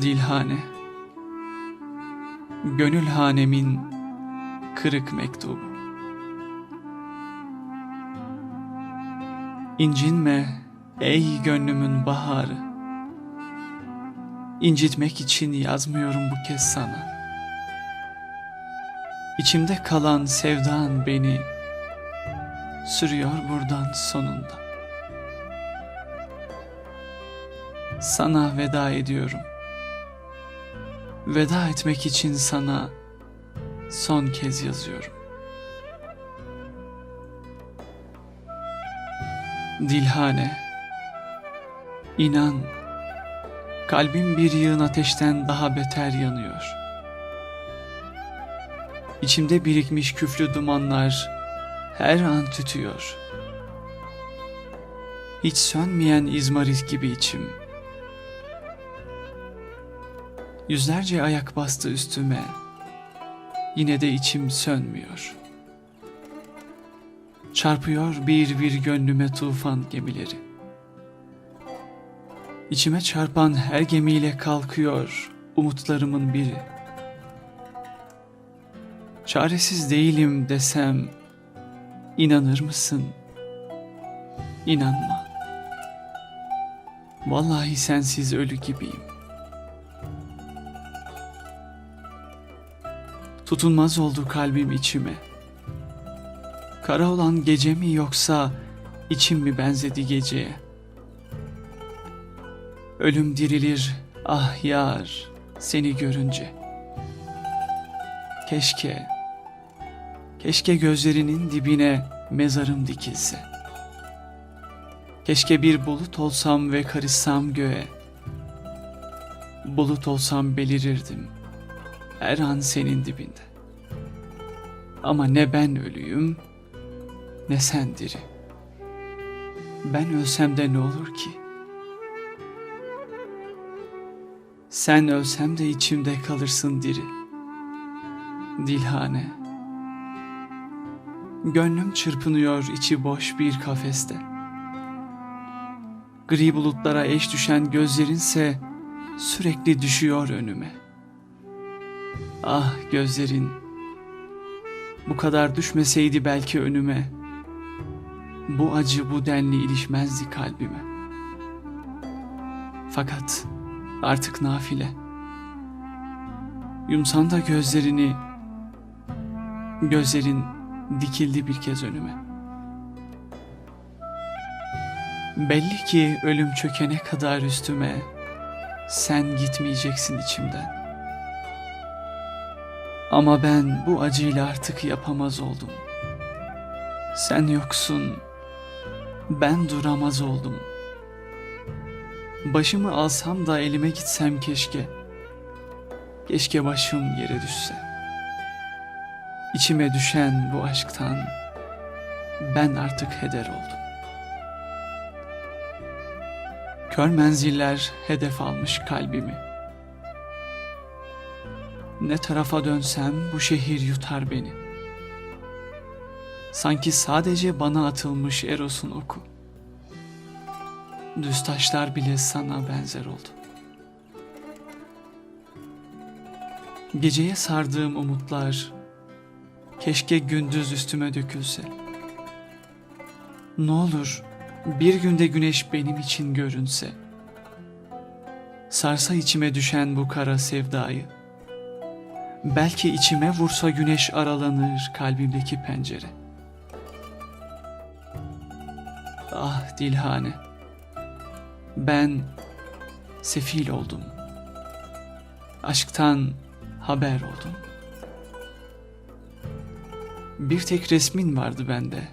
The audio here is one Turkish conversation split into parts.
Dilhane. Gönül hanemin kırık mektubu. İncinme ey gönlümün baharı. İncitmek için yazmıyorum bu kez sana. İçimde kalan sevdan beni Sürüyor buradan sonunda. Sana veda ediyorum Veda etmek için sana son kez yazıyorum. Dilhane, inan, kalbim bir yığın ateşten daha beter yanıyor. İçimde birikmiş küflü dumanlar her an tütüyor. Hiç sönmeyen izmarit gibi içim. Yüzlerce ayak bastı üstüme. Yine de içim sönmüyor. Çarpıyor bir bir gönlüme tufan gemileri. İçime çarpan her gemiyle kalkıyor umutlarımın biri. Çaresiz değilim desem inanır mısın? İnanma. Vallahi sensiz ölü gibiyim. Tutunmaz oldu kalbim içime. Kara olan gece mi yoksa içim mi benzedi geceye? Ölüm dirilir ah yar seni görünce. Keşke, keşke gözlerinin dibine mezarım dikilse. Keşke bir bulut olsam ve karışsam göğe. Bulut olsam belirirdim.'' Her an senin dibinde. Ama ne ben ölüyüm ne sen diri. Ben ölsem de ne olur ki? Sen ölsem de içimde kalırsın diri. Dilhane. Gönlüm çırpınıyor içi boş bir kafeste. Gri bulutlara eş düşen gözlerinse sürekli düşüyor önüme.'' Ah gözlerin bu kadar düşmeseydi belki önüme bu acı bu denli ilişmezdi kalbime. Fakat artık nafile. Yumsan da gözlerini gözlerin dikildi bir kez önüme. Belli ki ölüm çökene kadar üstüme sen gitmeyeceksin içimden. Ama ben bu acıyla artık yapamaz oldum. Sen yoksun, ben duramaz oldum. Başımı alsam da elime gitsem keşke. Keşke başım yere düşse. İçime düşen bu aşktan ben artık heder oldum. Kör menziller hedef almış kalbimi. Ne tarafa dönsem bu şehir yutar beni. Sanki sadece bana atılmış Eros'un oku. Düz taşlar bile sana benzer oldu. Geceye sardığım umutlar keşke gündüz üstüme dökülse. Ne olur bir günde güneş benim için görünse. Sarsa içime düşen bu kara sevdayı. Belki içime vursa güneş aralanır kalbimdeki pencere. Ah Dilhane, ben sefil oldum. Aşktan haber oldum. Bir tek resmin vardı bende.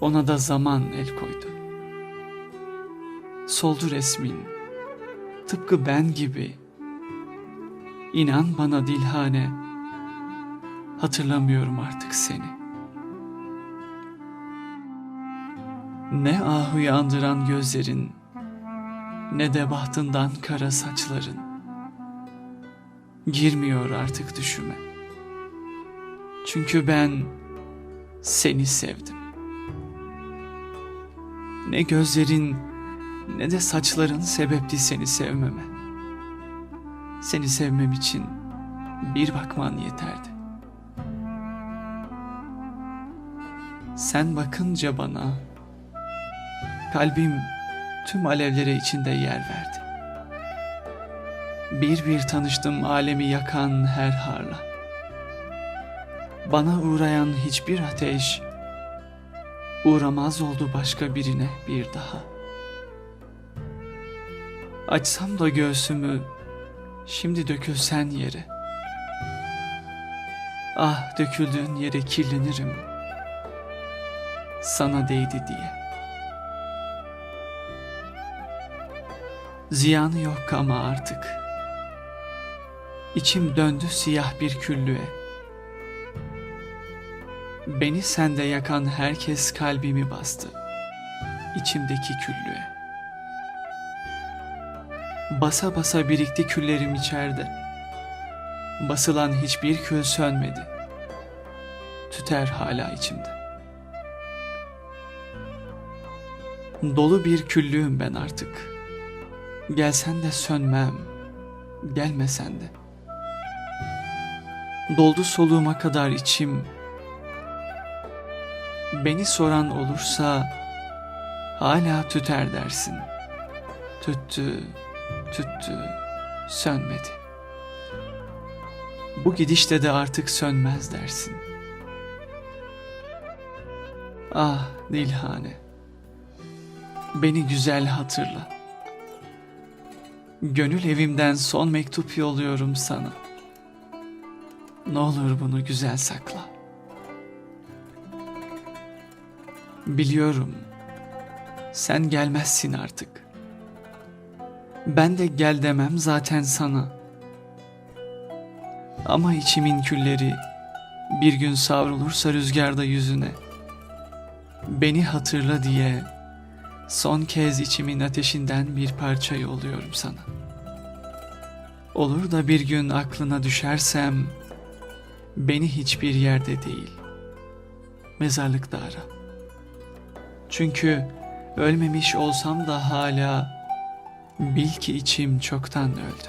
Ona da zaman el koydu. Soldu resmin. Tıpkı ben gibi İnan bana Dilhane, hatırlamıyorum artık seni. Ne ah uyandıran gözlerin, ne de bahtından kara saçların. Girmiyor artık düşüme. Çünkü ben seni sevdim. Ne gözlerin ne de saçların sebepti seni sevmeme. Seni sevmem için bir bakman yeterdi. Sen bakınca bana kalbim tüm alevlere içinde yer verdi. Bir bir tanıştım alemi yakan her harla. Bana uğrayan hiçbir ateş uğramaz oldu başka birine bir daha. Açsam da göğsümü şimdi dökülsen yere. Ah döküldüğün yere kirlenirim. Sana değdi diye. Ziyanı yok ama artık. İçim döndü siyah bir küllüğe. Beni sende yakan herkes kalbimi bastı. İçimdeki küllüğe. Basa basa birikti küllerim içeride. Basılan hiçbir kül sönmedi. Tüter hala içimde. Dolu bir küllüğüm ben artık. Gelsen de sönmem, gelmesen de. Doldu soluğuma kadar içim. Beni soran olursa hala tüter dersin. Tüttü, tüttü, sönmedi. Bu gidişte de artık sönmez dersin. Ah Dilhane, beni güzel hatırla. Gönül evimden son mektup yolluyorum sana. Ne olur bunu güzel sakla. Biliyorum sen gelmezsin artık. Ben de gel demem zaten sana. Ama içimin külleri bir gün savrulursa rüzgarda yüzüne. Beni hatırla diye son kez içimin ateşinden bir parça yolluyorum sana. Olur da bir gün aklına düşersem beni hiçbir yerde değil mezarlıkta ara. Çünkü ölmemiş olsam da hala bil ki içim çoktan öldü.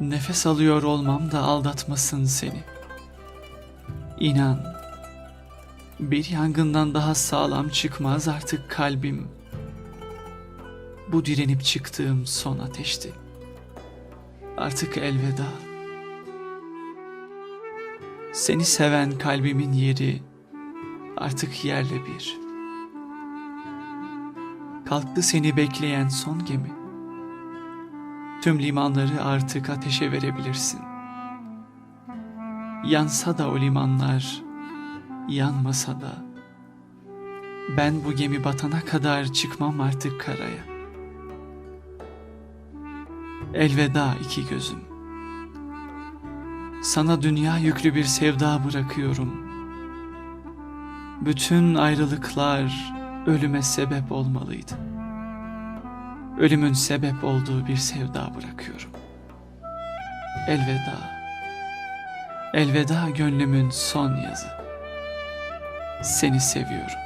Nefes alıyor olmam da aldatmasın seni. İnan, bir yangından daha sağlam çıkmaz artık kalbim. Bu direnip çıktığım son ateşti. Artık elveda. Seni seven kalbimin yeri artık yerle bir. Kalktı seni bekleyen son gemi. Tüm limanları artık ateşe verebilirsin. Yansa da o limanlar, yanmasa da ben bu gemi batana kadar çıkmam artık karaya. Elveda iki gözüm. Sana dünya yüklü bir sevda bırakıyorum. Bütün ayrılıklar ölüme sebep olmalıydı. Ölümün sebep olduğu bir sevda bırakıyorum. Elveda. Elveda gönlümün son yazı. Seni seviyorum.